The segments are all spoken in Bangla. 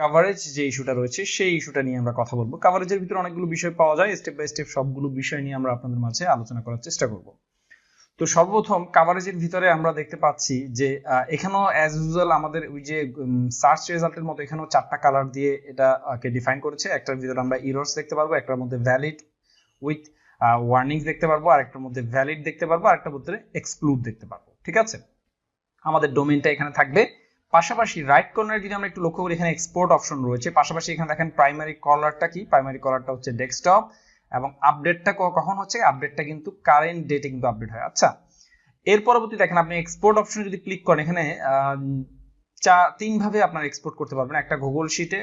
কাভারেজ যে ইস্যুটা রয়েছে, সেই ইস্যুটা নিয়ে আমরা কথা বলব। কাভারেজের ভিতরে অনেকগুলো বিষয় পাওয়া যায় স্টেপ বাই স্টেপ সবগুলো বিষয় নিয়ে আমরা আপনাদের মাঝে আলোচনা করার চেষ্টা করব। তো সর্বপ্রথম কাভারেজের ভিতরে আমরা দেখতে পাচ্ছি যে এখানেও অ্যাজ ইউজুয়াল আমাদের ওই যে সার্চ রেজাল্টের মতো এখানেও চারটা কালার দিয়ে এটাকে ডিফাইন করেছে। একটার ভিতরে আমরা ইরর্স দেখতে পারব, একটার মধ্যে ভ্যালিড উইথ ওয়ার্নিংস দেখতে পারব, আর একটার মধ্যে ভ্যালিড দেখতে পারব, আর একটার মধ্যে এক্সক্লুড দেখতে পারব। ঠিক আছে? আমাদের ডোমেইনটা এখানে থাকবে। পাশাপাশি রাইট কর্নারে যদি আমরা একটু লক্ষ্য করি, এখানে এক্সপোর্ট অপশন রয়েছে। পাশাপাশি এখানে দেখেন প্রাইমারি কলারটা কি? প্রাইমারি কলারটা হচ্ছে ডেস্কটপ এবং আপডেটটা কখন হচ্ছে? আপডেটটা কিন্তু কারেন্ট ডেটে কিন্তু আপডেট হয়। আচ্ছা এর পরবর্তী দেখেন আপনি এক্সপোর্ট অপশনে যদি ক্লিক করেন, এখানে চা তিন ভাবে আপনারা এক্সপোর্ট করতে পারবেন। একটা গুগল শিটে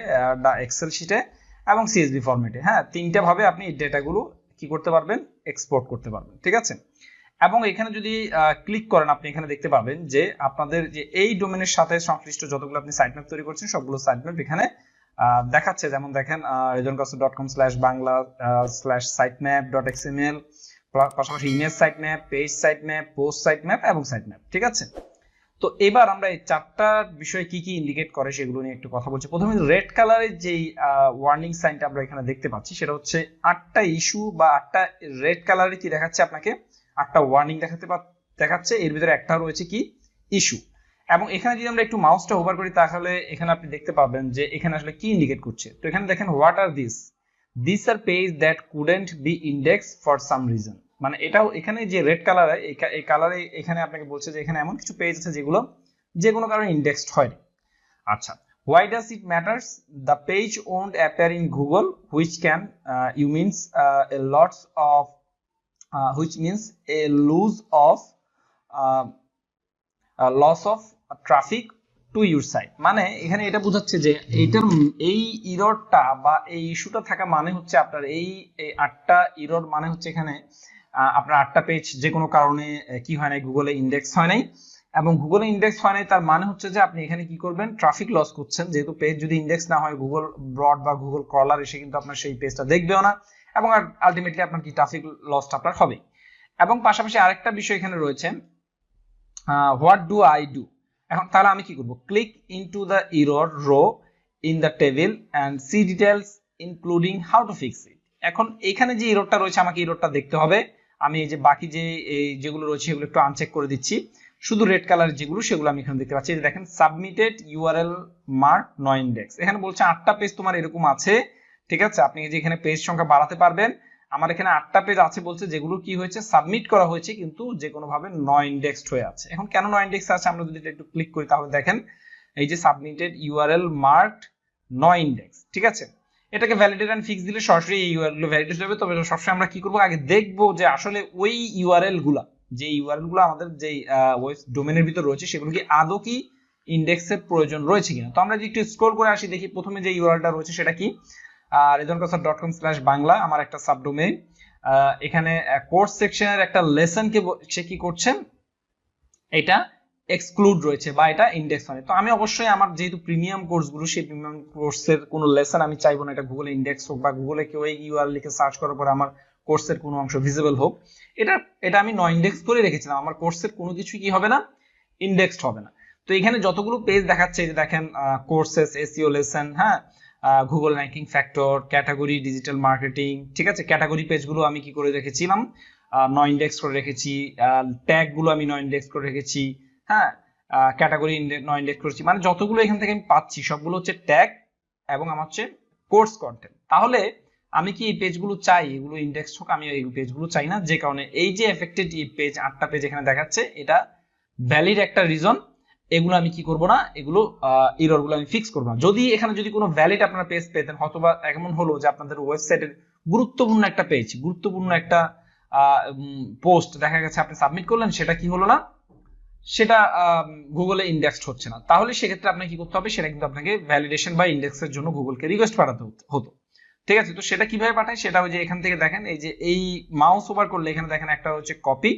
এক্সেল শিটে এবং সিএসভি ফরম্যাটে হ্যাঁ তিনটা ভাবে আপনি ডেটাগুলো কি করতে পারবেন? এক্সপোর্ট করতে পারবেন। ঠিক আছে? এবং এখানে যদি ক্লিক করেন, আপনি এখানে দেখতে পাবেন যে আপনাদের যে এই ডোমেনের সাথে সংশ্লিষ্ট যতগুলো আপনি সাইট ম্যাপ তৈরি করছেন, সবগুলো সাইট ম্যাপ এখানে দেখাচ্ছে। যেমন দেখেন রেজনকাস্ট dot com slash Bangla slash site map dot XML পাশাপাশি image site map page site map post site map এবং সাইট ম্যাপ ঠিক আছে? তো এবার আমরা এই চারটা বিষয় কি কি ইন্ডিকেট করে সেগুলো নিয়ে একটু কথা বলছি। প্রথমে রেড কালারের যেই ওয়ার্নিং সাইনটা আমরা এখানে দেখতে পাচ্ছি, সেটা হচ্ছে আটটা ইস্যু বা আটটা রেড কালারে কি দেখাচ্ছে আপনাকে? আটটা ওয়ার্নিং দেখাতে দেখাচ্ছে। এর ভিতরে একটা রয়েছে কি? ইস্যু এবং এখানে যদি আমরা একটু মাউসটা ওভার করি তাহলে এখানে আপনি দেখতে পাবেন যে এখানে আসলে কি ইন্ডিকেট করছে। তো এখানে দেখেন what are these these are page that couldn't be index for some reason মানে এটাও এখানে যে রেড কালারে এই কালারে এখানে আপনাকে বলছে যে এখানে এমন কিছু পেজ আছে যেগুলো যে কোনো কারণে ইন্ডেক্সড হয়নি। আচ্ছা why does it matters? The page won't appear in google which can uh, you means uh, a lots of uh, which means a lose of uh, a loss of traffic to your site মানে এখানে এটা বোঝাচ্ছে যে এইটার এই ইররটা বা এই ইস্যুটা থাকা মানে হচ্ছে আপনার এই আটটা ইরর মানে হচ্ছে এখানে আপনার আটটা পেজ যে কোনো কারণে কি হয় নাই গুগলে ইন্ডেক্স হয় নাই। এবং গুগলে ইন্ডেক্স হয় নাই তার মানে হচ্ছে যে আপনি এখানে কি করবেন ট্রাফিক লস করছেন। যেহেতু পেজ যদি ইন্ডেক্স না হয় গুগল ব্রড বা গুগল ক্রলার এসে কিন্তু আপনার সেই পেজটা দেখবেও না। এবং আলটিমেটলি আপনার কি ট্রাফিক লসটা আপনার হবে এবং পাশাপাশি আরেকটা বিষয় এখানে রয়েছে হোয়াট ডু আই ডু এখন তাহলে আমি কি করব? Click into the error row in the table and see details including how to fix it এখন এখানে যে ইররটা রয়েছে, আমাকে ইররটা দেখতে হবে। আমি এই যে বাকি যে, এই যেগুলো রয়েছে, এগুলো একটু আনচেক করে দিচ্ছি। শুধু রেড কালার যেগুলো, সেগুলো আমি এখানে দেখতে পাচ্ছি। দেখেন submitted URL mark no index এখানে বলছে আটটা পেজ তোমার এরকম আছে। ঠিক আছে? আপনি যে এখানে পেজ সংখ্যা বাড়াতে পারবেন। আমার এখানে আটটা পেজ আছে বলছে, যেগুলো কি হয়েছে? সাবমিট করা হয়েছে, কিন্তু যে কোনো ভাবে নয় ইন্ডেক্সড হয়ে আছে। এখন কেন নয় ইন্ডেক্স আছে? আমরা যদি একটু ক্লিক করি তাহলে দেখেন, এই যে submitted URL mark no index ঠিক আছে? এটাকে ভ্যালিডেট এন্ড ফিক্স দিলে সরাসরি এই ইউআরএল ভ্যালিডেট হবে তবে সবসময় আমরা কি করব? আগে দেখব যে আসলে ওই ইউআরএলগুলা যে ইউআরএলগুলো আমাদের যে ওয়েব ডোমেনের ভিতর রয়েছে, সেগুলো কি আদৌ কি ইন্ডেক্সের প্রয়োজন রয়েছে কিনা? তো আমরা যদি একটু স্ক্রল করে আসি, দেখি প্রথমে যে ইউআরএলটা রয়েছে সেটা কি? রেজনকাসার ডট কম স্ল্যাশ বাংলা আমার একটা সাবডোমেইন এখানে কোর্স সেকশনের একটা লেসনকে সে কি করছেন? এটা এক্সক্লুড রয়েছে বা এটা ইন্ডেক্স হয় তো আমি অবশ্যই আমার যেহেতু প্রিমিয়াম কোর্সগুলো সেই প্রিমিয়াম কোর্সের কোনো লেসন আমি চাইব না। এটা গুগলে ইন্ডেক্স হোক বা গুগলে কেউ এই ইউআরএল লিখে সার্চ করার পরে আমার কোর্সের কোনো অংশ ভিজিবল হোক। এটা এটা আমি নয় ইন্ডেক্স করে রেখেছিলাম। আমার কোর্সের কোনো কিছু কি হবে না? ইন্ডেক্সড হবে না। তো এখানে যতগুলো পেজ দেখাচ্ছে যে দেখেন কোর্সেস এসইও লেসন হ্যাঁ? Google ranking factor category digital marketing ঠিক আছে? ক্যাটাগরি পেজগুলো আমি কি করে রেখেছিলাম? নয় ইন্ডেক্স করে রেখেছি ট্যাগগুলো আমি নয় ইন্ডেক্স করে রেখেছি হ্যাঁ? ক্যাটাগরি নয় ইন্ডেক্স করেছি। মানে যতগুলো এখান থেকে আমি পাচ্ছি, সবগুলো হচ্ছে ট্যাগ এবং আমার হচ্ছে কোর্স কন্টেন্ট তাহলে আমি কি এই পেজগুলো চাই? এগুলো ইন্ডেক্স হোক, আমি এই পেজগুলো চাই না। যে কারণে এই যে এফেক্টেড পেজ আটটা পেজ এখানে দেখাচ্ছে, এটা ভ্যালিড একটা রিজন এগুলো আমি কি করব না? এগুলো ইররগুলো আমি ফিক্স করব না। যদি এখানে যদি কোনো ভ্যালিড আপনার পেজ পেতেন, হয়তোবা এমন হলো যে আপনাদের ওয়েবসাইটের গুরুত্বপূর্ণ একটা পেজ গুরুত্বপূর্ণ একটা পোস্ট দেখা গেছে, আপনি সাবমিট করলেন, সেটা কি হলো না? সেটা গুগলে ইন্ডেক্সড হচ্ছে না। তাহলে সেক্ষেত্রে আপনাকে কি করতে হবে? সেটা কিন্তু আপনাকে ভ্যালিডেশন বা ইন্ডেক্সের জন্য গুগলকে রিকোয়েস্ট পাঠাতে হতো ঠিক আছে? তো সেটা কীভাবে পাঠায়? সেটা ওই যে এখান থেকে দেখেন, এই যে এই মাউস ওভার করলে এখানে দেখেন একটা হচ্ছে copy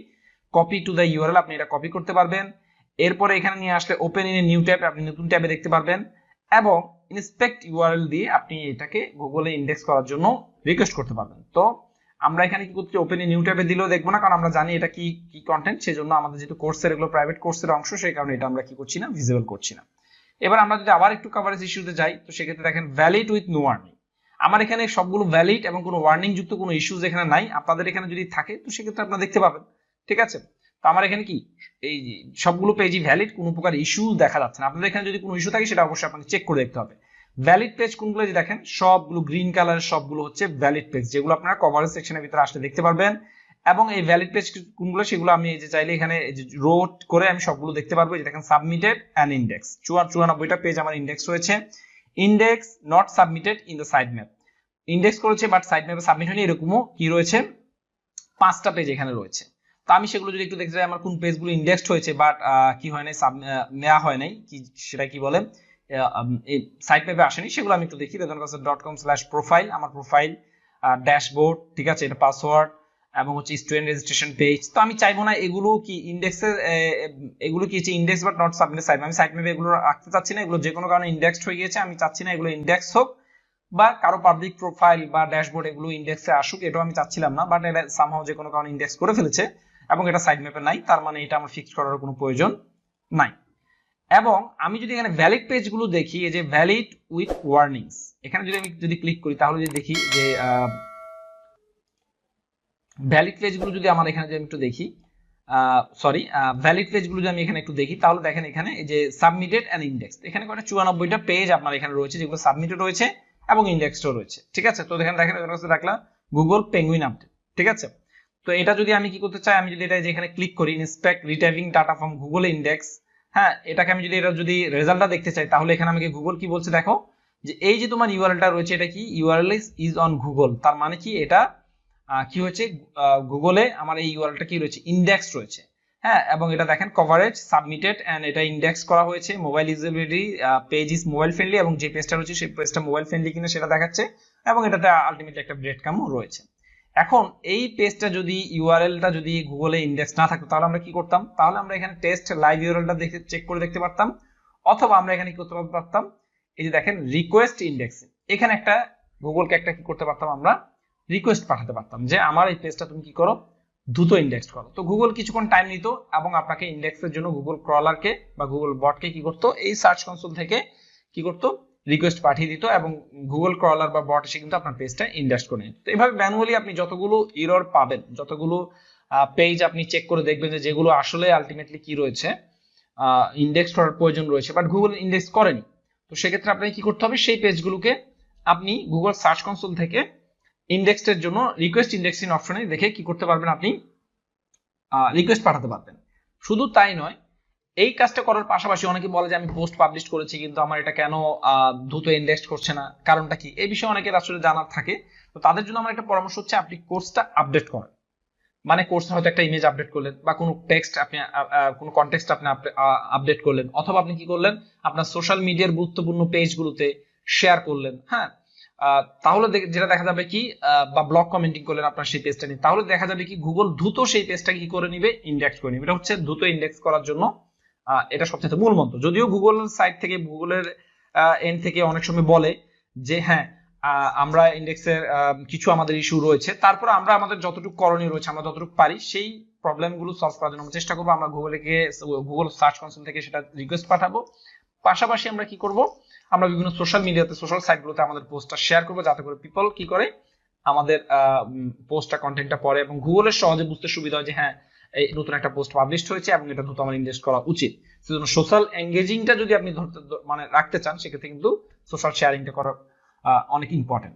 copy to the URL আপনি এটা কপি করতে পারবেন। এরপরে এখানে নিয়ে আসলে open in a new tab আপনি নতুন ট্যাবে দেখতে পারবেন। এবং ইনস্পেক্ট ইউআরএল দিয়ে আপনি এটাকে গুগলে ইন্ডেক্স করার জন্য রিকোয়েস্ট করতে পারবেন। তো আমরা এখানে কি করতে ওপেন নিউ ট্যাবে দিলেও দেখব না, কারণ আমরা জানি এটা কি কি কন্টেন্ট সেজন্য আমাদের যেহেতু কোর্সের এগুলো প্রাইভেট কোর্সের অংশ, সেই কারণে এটা আমরা কি করছি না ভিজিবল করছি না। এবার আমরা যদি আবার একটু কভারেজ ইস্যুতে যাই, তো সেক্ষেত্রে দেখেন ভ্যালিড উইথ নো ওয়ার্নিং আমার এখানে সবগুলো ভ্যালিড এবং কোনো ওয়ার্নিং যুক্ত কোনো ইস্যুজ এখানে নাই। আপনাদের এখানে যদি থাকে, তো সেক্ষেত্রে আপনারা দেখতে পাবেন। ঠিক আছে? তো আমার এখানে কি? এই সবগুলো পেজই ভ্যালিড কোনো প্রকার ইস্যু দেখা যাচ্ছে না। আপনাদের এখানে যদি কোনো ইস্যু থাকে, সেটা অবশ্যই আপনাকে চেক করে দেখতে হবে। ভ্যালিড পেজ কোনগুলো যে দেখেন, সবগুলো গ্রিন কালারের সবগুলো হচ্ছে ভ্যালিড পেজ যেগুলো আপনারা কভারেজ সেকশনের ভিতরে আসলে দেখতে পারবেন। এবং এই ভ্যালিড পেজ কোনগুলো, সেগুলো আমি যে চাইলে এখানে রোড করে আমি সবগুলো দেখতে পারব। যে দেখেন সাবমিটেড অ্যান্ড ইন্ডেক্স চুরানব্বইটা পেজ আমার ইন্ডেক্স রয়েছে। Index not submitted in the site map index করেছে বাট সাইড ম্যাপে সাবমিট হয়নি, এরকমও কি রয়েছে? পাঁচটা পেজ এখানে রয়েছে। তো আমি সেগুলো যদি একটু দেখতে চাই আমার কোন পেজগুলো ইন্ডেক্সড হয়েছে বাট কি হয় নাই সাব নেওয়া হয় নাই, কি সেটা কি বলে সাইট ম্যাপে আসেনি, সেগুলো আমি একটু দেখি বেতন ডট কম স্ল্যাশ প্রোফাইল আমার প্রোফাইল ড্যাশবোর্ড ঠিক আছে, এটা পাসওয়ার্ড এবং হচ্ছে স্টুডেন্ট রেজিস্ট্রেশন পেজ তো আমি চাইব না এগুলো কি ইন্ডেক্সে এগুলো কি হচ্ছে index but not submit site আমি সাইট ম্যাপে এগুলো রাখতে চাচ্ছি না, এগুলো যে কোনো কারণে ইন্ডেক্সড হয়ে গিয়েছে, আমি চাচ্ছি না এগুলো ইন্ডেক্স হোক, বা কারও পাবলিক প্রোফাইল বা ড্যাশবোর্ড এগুলো ইন্ডেক্সে আসুক, এটাও আমি চাচ্ছিলাম না বাট এটা সামহাও যে কোনো কারণে ইন্ডেক্স করে ফেলেছে এবং এটা সাইড ম্যাপে নাই, তার মানে এটা আমার ফিক্স করার কোনো প্রয়োজন নাই। এবং আমি যদি এখানে ভ্যালিড পেজগুলো দেখি, এই যে ভ্যালিড উইথ ওয়ার্নিংস এখানে যদি আমি যদি ক্লিক করি, তাহলে যদি দেখি যে ভ্যালিড পেজগুলো যদি আমার এখানে যদি আমি একটু দেখি সরি ভ্যালিড পেজগুলো যদি আমি এখানে একটু দেখি, তাহলে দেখেন এখানে এই যে সাবমিটেড অ্যান্ড ইন্ডেক্স এখানে কয়টা চুরানব্বইটা পেজ আপনার এখানে রয়েছে, যেগুলো সাবমিটেড রয়েছে এবং ইন্ডেক্সটাও রয়েছে, ঠিক আছে? তো দেখেন দেখেন রাখলাম গুগল পেঙ্গুইন আপডেট ঠিক আছে? তো এটা যদি আমি কি করতে চাই, আমি যদি এটা যেখানে ক্লিক করি inspect retrieving data from Google index হ্যাঁ এটাকে আমি যদি, এটা যদি রেজাল্টটা দেখতে চাই, তাহলে এখানে আমাকে গুগল কি বলছে দেখো? যে এই যে তোমার ইউআরএলটা রয়েছে, এটা কি? ইউআরএল ইজ অন গুগল তার মানে কি? এটা কি হয়েছে? গুগলে আমার এই ইউআরএলটা কি রয়েছে? ইন্ডেক্স রয়েছে। হ্যাঁ এবং এটা দেখেন কভারেজ সাবমিটেড এন্ড এটা ইন্ডেক্স করা হয়েছে। Mobile usability page is mobile friendly এবং যে পেজটা রয়েছে, সেই পেজটা মোবাইল ফ্রেন্ডলি কিনা সেটা দেখাচ্ছে। এবং এটাতে আলটিমেটলি একটা ব্রেড কামও রয়েছে। এখন এই পেজটা যদি ইউআরএলটা যদি গুগলে ইন্ডেক্স না থাকতো, তাহলে আমরা কি করতাম? তাহলে আমরা এখানে টেস্ট লাইভ ইউআরএলটা দেখে চেক করে দেখতে পারতাম। অথবা আমরা এখানে কি করতে পারতাম? এই যে দেখেন রিকোয়েস্ট ইন্ডেক্স এখানে একটা গুগলকে একটা কি করতে পারতাম আমরা? রিকোয়েস্ট পাঠাতে পারতাম যে, আমার এই পেজটা তুমি কি করো? দ্রুত ইন্ডেক্স করো। তো গুগল কিছুক্ষণ টাইম নিত এবং আপনাকে ইন্ডেক্সের জন্য গুগল ক্রলারকে বা গুগল বটকে কি করতো? এই সার্চ কনসোল থেকে কি করতো? রিকোয়েস্ট পাঠিয়ে দিত এবং গুগল ক্রলার বা বট এসে কিন্তু আপনার পেজটা ইন্ডেক্স করে নিত। তো এভাবে ম্যানুয়ালি আপনি যতগুলো ইরর পাবেন, যতগুলো পেজ আপনি চেক করে দেখবেন যে যেগুলো আসলে আলটিমেটলি কি রয়েছে ইন্ডেক্স করার প্রয়োজন রয়েছে বাট গুগল ইন্ডেক্স করেনি। তো সেক্ষেত্রে আপনাকে কি করতে হবে? সেই পেজগুলোকে আপনি গুগল সার্চ কনসোল থেকে ইন্ডেক্সের জন্য রিকোয়েস্ট ইন্ডেক্সিং অপশনে দেখে কি করতে পারবেন আপনি? রিকোয়েস্ট পাঠাতে পারবেন। শুধু তাই নয় এই কাজটা করার পাশাপাশি অনেকে বলে যে আমি পোস্ট পাবলিশ করেছি, কিন্তু আমার এটা কেন দ্রুত ইন্ডেক্স করছে না? কারণটা কি? এই বিষয়ে অনেকের আসলে জানার থাকে। তো তাদের জন্য আমার একটা পরামর্শ হচ্ছে, আপনি কোর্সটা আপডেট করেন। মানে কোর্স হয়তো একটা ইমেজ আপডেট করলেন, বা কোনো টেক্সট আপনি কোনো কন্টেক্সট আপনি আপডেট করলেন। অথবা আপনি কি করলেন, আপনার সোশ্যাল মিডিয়ার গুরুত্বপূর্ণ পেজগুলোতে শেয়ার করলেন হ্যাঁ? তাহলে যেটা দেখা যাবে কি বা ব্লগ কমেন্টিং করলেন আপনার সেই পেজটা নিয়ে। তাহলে দেখা যাবে কি গুগল দ্রুত সেই পেজটা কি করে নিবে? ইন্ডেক্স করে নিবে। এটা হচ্ছে দ্রুত ইন্ডেক্স করার জন্য এটা সবচেয়ে মূল মন্ত্র। যদিও গুগল সাইট থেকে গুগলের এন্ড থেকে অনেক সময় বলে যে হ্যাঁ আমরা ইন্ডেক্সের কিছু আমাদের ইস্যু রয়েছে। তারপর আমরা আমাদের যতটুকু করণীয় রয়েছে, আমরা যতটুকু পারি, সেই প্রবলেমগুলো সলভ করার জন্য চেষ্টা করব। আমরা গুগলকে গুগল সার্চ কনসোল থেকে সেটা রিকোয়েস্ট পাঠাবো। পাশাপাশি আমরা কি করব? আমরা বিভিন্ন সোশ্যাল মিডিয়াতে সোশ্যাল সাইটগুলোতে আমাদের পোস্টটা শেয়ার করব, যাতে করে পিপল কি করে আমাদের পোস্টটা কন্টেন্টটা পড়ে এবং গুগলের সহজে বুঝতে সুবিধা হয় যে হ্যাঁ নতুন একটা পোস্ট পাবলিশ হয়েছে এবং এটা দ্রুত আমার ইনভেস্ট করা উচিত। সেজন্য সোশ্যাল এঙ্গেজিংটা যদি আপনি ধরতে মানে রাখতে চান, সেক্ষেত্রে কিন্তু সোশ্যাল শেয়ারিংটা করা অনেক ইম্পর্টেন্ট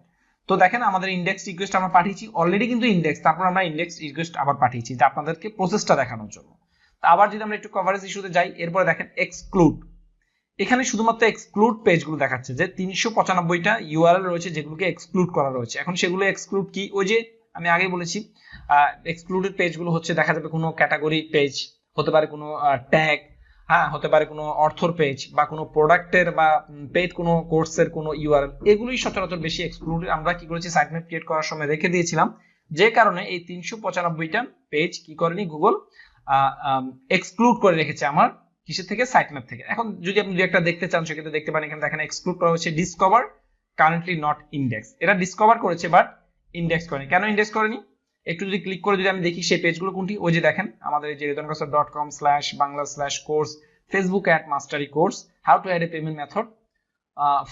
তো দেখেন, আমাদের ইন্ডেক্স রিকোয়েস্ট আমরা পাঠিয়েছি। অলরেডি কিন্তু ইন্ডেক্স তারপর আমরা ইন্ডেক্স রিকোয়েস্ট আবার পাঠিয়েছি, যে আপনাদেরকে প্রসেসটা দেখানোর জন্য। আবার যদি আমরা একটু কভারেজ ইস্যুতে যাই, এরপরে দেখেন এক্সক্লুড এখানে শুধুমাত্র এক্সক্লুড পেজগুলো দেখাচ্ছে, যে তিনশো পঁচানব্বইটা ইউআরএল রয়েছে, যেগুলোকে এক্সক্লুড করা রয়েছে। এখন সেগুলো এক্সক্লুড কি? ওই যে আমি আগেই বলেছি এক্সক্লুডেড পেজগুলো হচ্ছে দেখা যাবে কোনো ক্যাটাগরি পেজ হতে পারে কোনো ট্যাগ হ্যাঁ হতে পারে কোনো অর্থর পেজ বা কোনো প্রোডাক্টের বা পেড কোনো কোর্সের কোনো ইউআরএল এগুলোই সচরাচর বেশি এক্সক্লুড আমরা কি করেছি? সাইট ম্যাপ ক্রিয়েট করার সময় রেখে দিয়েছিলাম। যে কারণে এই তিনশো পঁচানব্বইটা পেজ কি করেনি গুগল এক্সক্লুড করে রেখেছে আমার কিসের থেকে? সাইট ম্যাপ থেকে। এখন যদি আপনি একটা দেখতে চান, সেক্ষেত্রে দেখতে পারেন এখানে দেখেন এক্সক্লুড করা হচ্ছে ডিসকভার কারেন্টলি নট ইন্ডেক্স এটা ডিসকভার করেছে বাট ইন্ডেক্স করেনি। কেন ইন্ডেক্স করেনি? একটু যদি ক্লিক করে যদি আমি দেখি সেই পেজগুলো কোনটি? ওই যে দেখেন, আমাদের যে রেতনকাসর dot com slash Bangla slash course Facebook ad mastery course how to add a payment method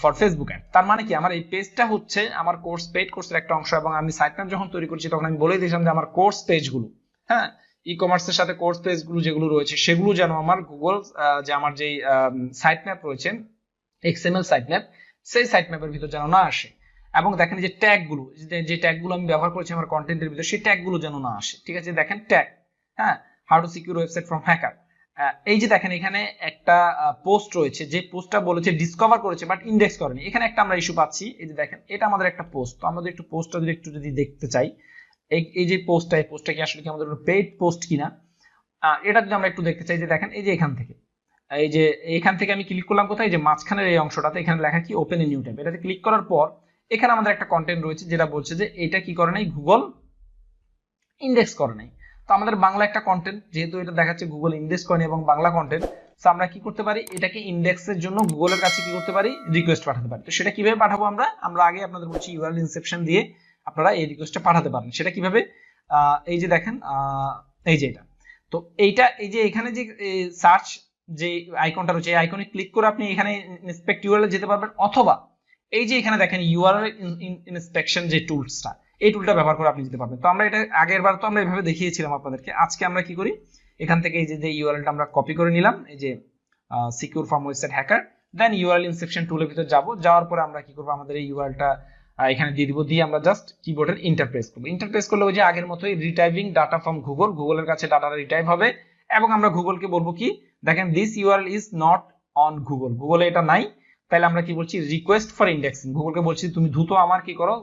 for Facebook ad তার মানে কি? আমার এই পেজটা হচ্ছে আমার কোর্স পেড কোর্সের একটা অংশ এবং আমি সাইট ম্যাপ যখন তৈরি করছি তখন আমি বলে দিয়েছিলাম যে আমার কোর্স পেজগুলো হ্যাঁ? ই কমার্সের সাথে কোর্স পেজগুলো যেগুলো রয়েছে, সেগুলো যেন আমার গুগল যে আমার যেই সাইট ম্যাপ রয়েছে এক্সএমএল সাইট ম্যাপ সেই সাইট ম্যাপের ভিতর যেন না আসে। এবং দেখেন যে ট্যাগগুলো যে ট্যাগগুলো আমি ব্যবহার করেছি আমার কন্টেন্টের ভিতরে, সেই ট্যাগগুলো যেন না আসে, ঠিক আছে? দেখেন ট্যাগ হ্যাঁ? How to secure website from hacker এই যে দেখেন এখানে একটা পোস্ট রয়েছে, যে পোস্টটা বলেছে ডিসকভার করেছে বাট ইন্ডেক্স করেনি। এখানে একটা আমরা ইস্যু পাচ্ছি, এই যে দেখেন, এটা আমাদের একটা পোস্ট তো আমাদের একটু পোস্টটা যদি একটু যদি দেখতে চাই, এই এই যে পোস্টটা এই পোস্টটা কি আসলে কি আমাদের পেইড পোস্ট কিনা? এটা যদি আমরা একটু দেখতে চাই যে দেখেন, এই যে এখান থেকে, এই যে এখান থেকে আমি ক্লিক করলাম কোথায়? যে মাঝখানের এই অংশটাতে, এখানে লেখা কি ওপেন এ নিউ ট্যাব এটাতে ক্লিক করার পর এখানে আমাদের একটা কন্টেন্ট রয়েছে যেটা বলছে যে এটা কি করে নাই? গুগল ইন্ডেক্স করে নাই। তো আমাদের বাংলা একটা কন্টেন্ট যেহেতু এটা দেখাচ্ছে গুগল ইন্ডেক্স করেনি এবং বাংলা কন্টেন্ট তো আমরা কি করতে পারি? এটাকে ইন্ডেক্সের জন্য গুগলের কাছে কি করতে পারি? রিকোয়েস্ট পাঠাতে পারি। তো সেটা কীভাবে পাঠাবো আমরা? আমরা আগে আপনাদের বলছি ইউআরএল ইনসেপশন দিয়ে আপনারা এই রিকোয়েস্টটা পাঠাতে পারেন। সেটা কীভাবে? এই যে দেখেন এই যে এটা। তো এইটা, এই যে এখানে যে সার্চ যে আইকনটা রয়েছে, এই আইকনে ক্লিক করে আপনি এখানে ইন্সপেক্ট ইউআরএল যেতে পারবেন অথবা এই যে এখানে দেখেন ইউআরএল ইন্সপেকশন যে টুলসটা এই টুলটা ব্যবহার করে আপনি যেতে পারবেন তো আমরা এটা আগের বার তো আমরা এভাবে দেখিয়েছিলাম আপনাদেরকে। আজকে আমরা কি করি? এখান থেকে এই যে যে ইউআরএলটা আমরা কপি করে নিলাম, এই যে secure form website hacker then URL inspection টুলের ভিতরে যাব। যাওয়ার পরে আমরা কি করব? আমাদের এই ইউআরএলটা এখানে দিয়ে দিব। দিয়ে আমরা জাস্ট কিবোর্ডের ইন্টারপ্রেস করব। ইন্টারপ্রেস করলে ওই যে আগের মতোই রিটাইভিং ডাটা ফ্রম গুগল গুগলের কাছে ডাটাটা রিটাইভ হবে এবং আমরা গুগলকে বলব কি? দেখেন this URL is not on Google গুগলে এটা নাই। তাহলে আমরা কি বলছি? রিকোয়েস্ট ফর ইন্ডেক্সিং গুগলকে বলছি, তুমি দ্রুত আমার কি করো?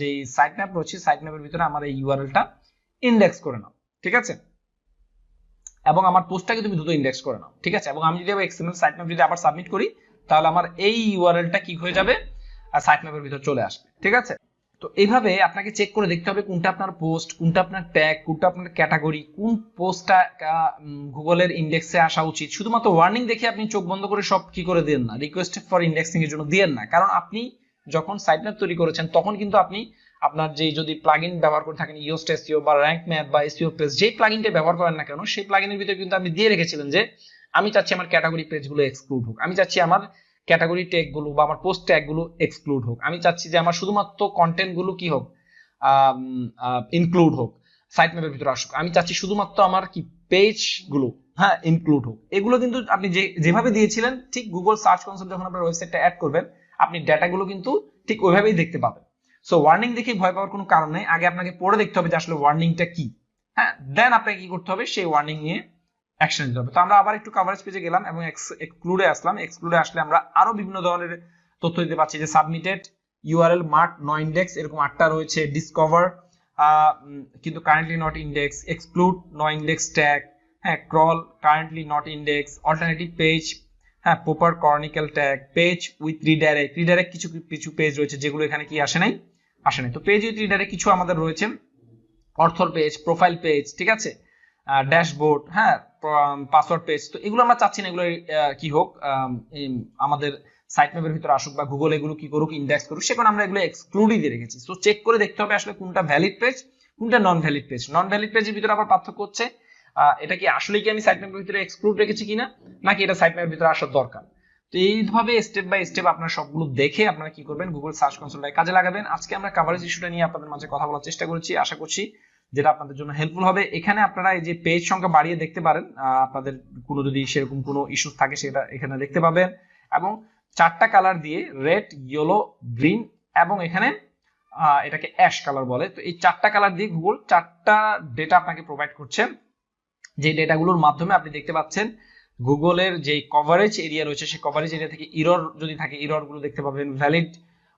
যে সাইট ম্যাপ রয়েছে সাইট ম্যাপের ভিতরে আমার এই ইউআরএলটা ইন্ডেক্স করে নাও। ঠিক আছে? এবং আমার পোস্টটাকে তুমি দ্রুত ইন্ডেক্স করে নাও। ঠিক আছে? এবং আমি যদি আবার এক্সএমএল সাইট ম্যাপ যদি আবার সাবমিট করি, তাহলে আমার এই ইউআরএলটা কি হয়ে যাবে? আর সাইট ম্যাপের ভিতরে চলে আসবে। ঠিক আছে? তো এইভাবে আপনাকে চেক করে দেখতে হবে কোনটা আপনার পোস্ট কোনটা আপনার ট্যাগ কোনটা আপনার ক্যাটাগরি কোন পোস্টটা গুগলের ইন্ডেক্সে আসা উচিত। শুধুমাত্র ওয়ার্নিং দেখে আপনি চোখ বন্ধ করে সব কি করে দেন না রিকোয়েস্ট ফর ইন্ডেক্সিং এর জন্য দেন না। কারণ আপনি যখন সাইট ম্যাপ তৈরি করেছেন, তখন কিন্তু আপনি আপনার যে যদি প্লাগইন ব্যবহার করে থাকেন ইওস্ট এসইও বা র্যাঙ্ক ম্যাপ বা এসইও পেজ যে প্লাগইনটা ব্যবহার করেন না কেন, সেই প্লাগইনের ভিতরে কিন্তু আপনি দিয়ে রেখেছিলেন যে, আমি চাচ্ছি আমার ক্যাটাগরি পেজগুলো এক্সক্লুড হোক। আমি চাচ্ছি আমার ক্যাটাগরি ট্যাগগুলো বা আমার পোস্ট ট্যাগগুলো এক্সক্লুড হোক। আমি চাচ্ছি যে আমার শুধুমাত্র কন্টেন্টগুলো কি হোক ইনক্লুড হোক সাইট ম্যাপের ভিতরে আসুক। আমি চাচ্ছি শুধুমাত্র আমার কি পেজগুলো হ্যাঁ ইনক্লুড হোক। এগুলো কিন্তু আপনি যে, যেভাবে দিয়েছিলেন, ঠিক গুগল সার্চ কনসোল যখন আপনার ওয়েবসাইটটা অ্যাড করবেন, আপনি ডাটাগুলো কিন্তু ঠিক ওইভাবেই দেখতে পাবেন। সো ওয়ার্নিং দেখে ভয় পাওয়ার কোনো কারণ নেই। আগে আপনাকে পড়ে দেখতে হবে যে আসলে ওয়ার্নিংটা কি। হ্যাঁ দেন আপনাকে কি করতে হবে? সেই ওয়ার্নিং নিয়ে অ্যাকশন নিতে হবে। তো আমরা আবার একটু কভারেজ পেজে গেলাম এবং এক্সক্লুডে আসলাম। এক্সক্লুডে আসলে আমরা আরও বিভিন্ন ধরনের তথ্য দিতে পারছি যে submitted URL mark no index এরকম আটটা রয়েছে ডিসকভার কিন্তু currently not index exclude no index tag হ্যাঁ crawl currently not index alternative page হ্যাঁ proper canonical tag page with redirect redirect কিছু কিছু পেজ রয়েছে যেগুলো এখানে কি আসে নাই? আসে নাই। তো পেজ উইথ রিডাইরেক্ট কিছু আমাদের রয়েছে। অর্থর পেজ প্রোফাইল পেজ ঠিক আছে? ড্যাশবোর্ড হ্যাঁ পাসওয়ার্ড পেজ তো এগুলো আমরা চাচ্ছি না, এগুলো কি হোক আমাদের সাইট ম্যাপের ভিতরে আসুক বা গুগল এগুলো কি করুক ইন্ডেক্স করুক সেখানে আমরা এগুলো এক্সক্লুডই দিয়ে রেখেছি। তো চেক করে দেখতে হবে আসলে কোনটা ভ্যালিড পেজ কোনটা non valid page non valid পেজের ভিতরে আবার পার্থক্য হচ্ছে এটা কি আসলে কি আমি সাইট ম্যাপের ভিতরে এক্সক্লুড রেখেছি কিনা, নাকি এটা সাইট ম্যাপের ভিতরে আসার দরকার? তো এইভাবে স্টেপ বাই স্টেপ আপনারা সবগুলো দেখে আপনারা কি করবেন গুগল সার্চ কনসোলটায় কাজে লাগাবেন। আজকে আমরা কাভারেজ ইস্যুটা নিয়ে আপনাদের মাঝে কথা বলার চেষ্টা করেছি, আশা করছি যেটা আপনাদের জন্য হেল্পফুল হবে। এখানে আপনারা এই যে পেজ সংখ্যা বাড়িয়ে দেখতে পারেন। আপনাদের কোনো যদি সেরকম কোনো ইস্যু থাকে সেটা এখানে দেখতে পাবেন। এবং চারটা কালার দিয়ে রেড ইয়েলো গ্রিন এবং এখানে এটাকে অ্যাশ কালার বলে। তো এই চারটা কালার দিয়ে গুগল চারটা ডেটা আপনাকে প্রোভাইড করছে। যে ডেটাগুলোর মাধ্যমে আপনি দেখতে পাচ্ছেন গুগলের যে কভারেজ এরিয়া রয়েছে, সেই কভারেজ এরিয়া থেকে ইরর যদি থাকে ইররগুলো দেখতে পাবেন। ভ্যালিড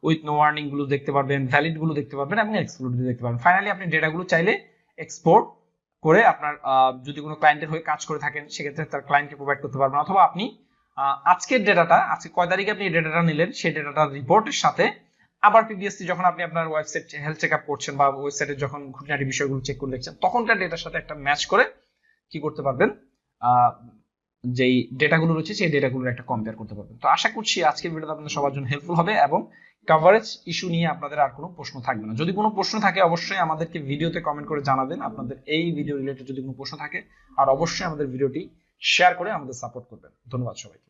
উইথ নো ওয়ার্নিংগুলো দেখতে পারবেন ভ্যালিডগুলো দেখতে পারবেন এবং এক্সক্লুড দেখতে পারবেন। ফাইনালি আপনি ডেটাগুলো চাইলে এক্সপোর্ট করে আপনার যদি কোনো ক্লায়েন্টের হয়ে কাজ করে থাকেন, সেক্ষেত্রে তার ক্লায়েন্টকে প্রোভাইড করতে পারবেন। অথবা আপনি আজকের ডেটাটা আজকে কয় তারিখে আপনি ডেটাটা নিলেন, সেই ডেটাটার রিপোর্টের সাথে আবার প্রিভিয়াসলি যখন আপনি আপনার ওয়েবসাইট হেলথ চেক আপ করছেন বা ওয়েবসাইটে যখন খুঁটিনাটি বিষয়গুলো চেক করে দেখছেন, তখনকার ডেটার সাথে একটা ম্যাচ করে কি করতে পারবেন? যেই ডেটাগুলো রয়েছে, সেই ডেটাগুলোর একটা কম্পেয়ার করতে পারবেন। তো আশা করছি আজকের ভিডিওটা আপনাদের সবার জন্য হেল্পফুল হবে এবং কভারেজ ইস্যু নিয়ে আপনাদের আর কোনো প্রশ্ন থাকবে না। যদি কোনো প্রশ্ন থাকে, অবশ্যই আমাদেরকে ভিডিওতে কমেন্ট করে জানাবেন। আপনাদের এই ভিডিও রিলেটেড যদি কোনো প্রশ্ন থাকে, আর অবশ্যই আমাদের ভিডিওটি শেয়ার করে আমাদের সাপোর্ট করবেন। ধন্যবাদ সবাইকে।